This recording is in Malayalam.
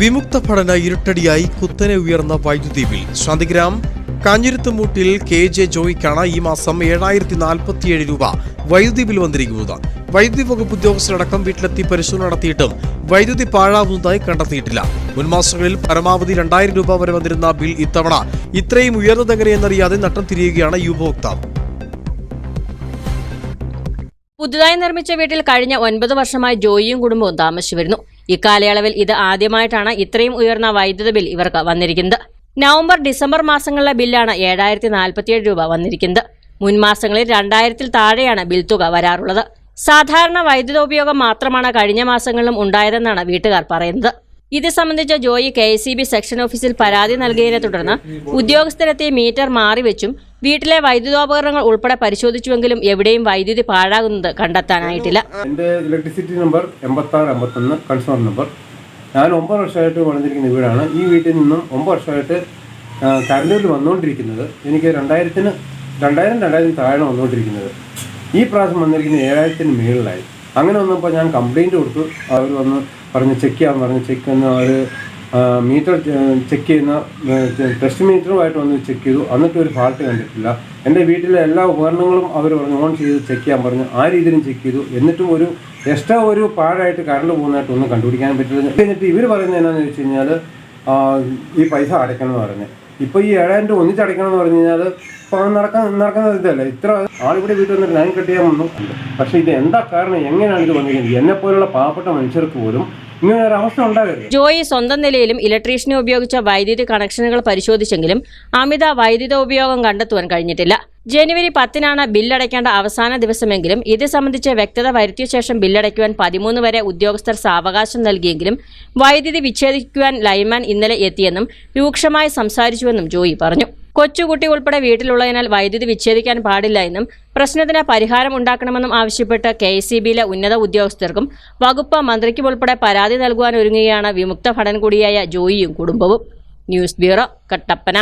വിമുക്ത പഠന ഇരുട്ടടിയായി കുത്തനെ ഉയർന്ന വൈദ്യുതി ബിൽ ശാന്തിഗ്രാം കാഞ്ഞിരുത്തുമൂട്ടിൽ കെ ജെ ജോയിക്കാണ് ഈ മാസം ഏഴായിരത്തി നാൽപ്പത്തിയേഴ് രൂപ വൈദ്യുതി ബിൽ വന്നിരിക്കുന്നത്. വൈദ്യുതി വകുപ്പ് ഉദ്യോഗസ്ഥരടക്കം വീട്ടിലെത്തി പരിശോധന നടത്തിയിട്ടും വൈദ്യുതി പാഴാവുന്നതായി കണ്ടെത്തിയിട്ടില്ല. മുൻമാസങ്ങളിൽ പരമാവധി രണ്ടായിരം രൂപ വരെ വന്നിരുന്ന ബിൽ ഇത്തവണ ഇത്രയും ഉയർന്നതെങ്ങനെയെന്നറിയാതെ നട്ടം തിരിയുകയാണ് ഈ ഉപഭോക്താവ്. പുതുതായി നിർമ്മിച്ച വീട്ടിൽ കഴിഞ്ഞ ഒൻപത് വർഷമായി ജോയിയും കുടുംബവും താമസിച്ചു വരുന്നു. ഇക്കാലയളവിൽ ഇത് ആദ്യമായിട്ടാണ് ഇത്രയും ഉയർന്ന വൈദ്യുത ബിൽ ഇവർക്ക് വന്നിരിക്കുന്നത്. നവംബർ ഡിസംബർ മാസങ്ങളിലെ ബില്ലാണ് ഏഴായിരത്തി നാൽപ്പത്തിയേഴ് രൂപ വന്നിരിക്കുന്നത്. മുൻ മാസങ്ങളിൽ രണ്ടായിരത്തിൽ താഴെയാണ് ബിൽ തുക വരാറുള്ളത്. സാധാരണ വൈദ്യുത ഉപയോഗം മാത്രമാണ് കഴിഞ്ഞ മാസങ്ങളിലും ഉണ്ടായതെന്നാണ് വീട്ടുകാർ പറയുന്നത്. ഇത് സംബന്ധിച്ച ജോയി കെ സെക്ഷൻ ഓഫീസിൽ പരാതി നൽകിയതിനെ തുടർന്ന് ഉദ്യോഗസ്ഥരെത്തി മീറ്റർ മാറിവെച്ചും വീട്ടിലെ വൈദ്യുതോപകരണങ്ങൾ ഉൾപ്പെടെ പരിശോധിച്ചുവെങ്കിലും എവിടെയും വൈദ്യുതി പാഴാകുന്നത് കണ്ടെത്താനായിട്ടില്ല. എന്റെ ഇലക്ട്രിസിറ്റി നമ്പർ എൺപത്താറ് എൺപത്തൊന്ന് കൺസ്യൂമർ നമ്പർ ഞാൻ ഒമ്പത് വർഷമായിട്ട് പണിതിരിക്കുന്ന വീടാണ്. ഈ വീട്ടിൽ നിന്നും ഒമ്പത് വർഷമായിട്ട് കറണ്ട് വന്നുകൊണ്ടിരിക്കുന്നത്. എനിക്ക് രണ്ടായിരത്തിന് രണ്ടായിരം രണ്ടായിരം താഴെ വന്നുകൊണ്ടിരിക്കുന്നത്. ഈ പ്രാവശ്യം വന്നിരിക്കുന്നത് ഏഴായിരത്തിന് മുകളിലായി അങ്ങനെ വന്നപ്പോൾ ഞാൻ കംപ്ലയിന്റ് കൊടുത്തു. അവർ വന്ന് പറഞ്ഞ് ചെക്ക് ചെയ്യാൻ പറഞ്ഞ് ചെക്ക് ചെയ്യുന്ന അവർ മീറ്റർ ചെക്ക് ചെയ്യുന്ന ടെസ്റ്റ് മീറ്ററുമായിട്ട് വന്ന് ചെക്ക് ചെയ്തു. എന്നിട്ട് ഒരു ഫാൾട്ട് കണ്ടിട്ടില്ല. എന്റെ വീട്ടിലെ എല്ലാ ഉപകരണങ്ങളും അവർ പറഞ്ഞു ഓൺ ചെയ്ത് ചെക്ക് ചെയ്യാൻ പറഞ്ഞു. ആ രീതിയിലും ചെക്ക് ചെയ്തു. എന്നിട്ടും ഒരു എക്സ്ട്രാ ഒരു പാഴായിട്ട് കറണ്ട് പോകുന്നതായിട്ട് ഒന്നും കണ്ടുപിടിക്കാൻ പറ്റില്ല. എന്നിട്ട് ഇവർ പറയുന്നത് എന്നാന്ന് ചോദിച്ചു കഴിഞ്ഞാൽ ഈ പൈസ അടയ്ക്കണം എന്ന് പറഞ്ഞ്. ഇപ്പോൾ ഈ ഏഴായിരം രൂപ ഒന്നിച്ചടയ്ക്കണം എന്ന് പറഞ്ഞു കഴിഞ്ഞാൽ ഇപ്പോൾ നടക്കാൻ നടക്കുന്ന ഇതല്ല? ഇത്ര ആളിവിടെ വീട്ടിൽ വന്നിട്ട് ഞാൻ കെട്ടിയാൽ വന്നു പക്ഷേ ഇത് എന്താ കാരണം? എങ്ങനെയാണ് ഇത് വന്നിരിക്കുന്നത്? എന്നെ പോലുള്ള പാവപ്പെട്ട മനുഷ്യർക്ക് പോലും ജോയി സ്വന്തം നിലയിലും ഇലക്ട്രീഷ്യനെ ഉപയോഗിച്ച വൈദ്യുതി കണക്ഷനുകൾ പരിശോധിച്ചെങ്കിലും അമിത വൈദ്യുത ഉപയോഗം കണ്ടെത്തുവാൻ കഴിഞ്ഞിട്ടില്ല. ജനുവരി പത്തിനാണ് ബില്ലടയ്ക്കേണ്ട അവസാന ദിവസമെങ്കിലും ഇത് സംബന്ധിച്ച് വ്യക്തത വരുത്തിയ ശേഷം ബില്ലടയ്ക്കുവാൻ പതിമൂന്ന് വരെ ഉദ്യോഗസ്ഥർ സാവകാശം നൽകിയെങ്കിലും വൈദ്യുതി വിച്ഛേദിക്കുവാൻ ലൈൻമാൻ ഇന്നലെ എത്തിയെന്നും രൂക്ഷമായി സംസാരിച്ചുവെന്നും ജോയി പറഞ്ഞു. കൊച്ചുകുട്ടി ഉൾപ്പെടെ വീട്ടിലുള്ളതിനാൽ വൈദ്യുതി വിച്ഛേദിക്കാൻ പാടില്ല എന്നും പ്രശ്നത്തിന് പരിഹാരം ഉണ്ടാക്കണമെന്നും ആവശ്യപ്പെട്ട് കെ എസ് ഉന്നത ഉദ്യോഗസ്ഥർക്കും വകുപ്പ് മന്ത്രിക്കും ഉൾപ്പെടെ പരാതി നൽകുവാൻ ഒരുങ്ങുകയാണ് വിമുക്ത ഭടൻ കൂടിയായ ജോയിയും കുടുംബവും. News bureau Kattappana.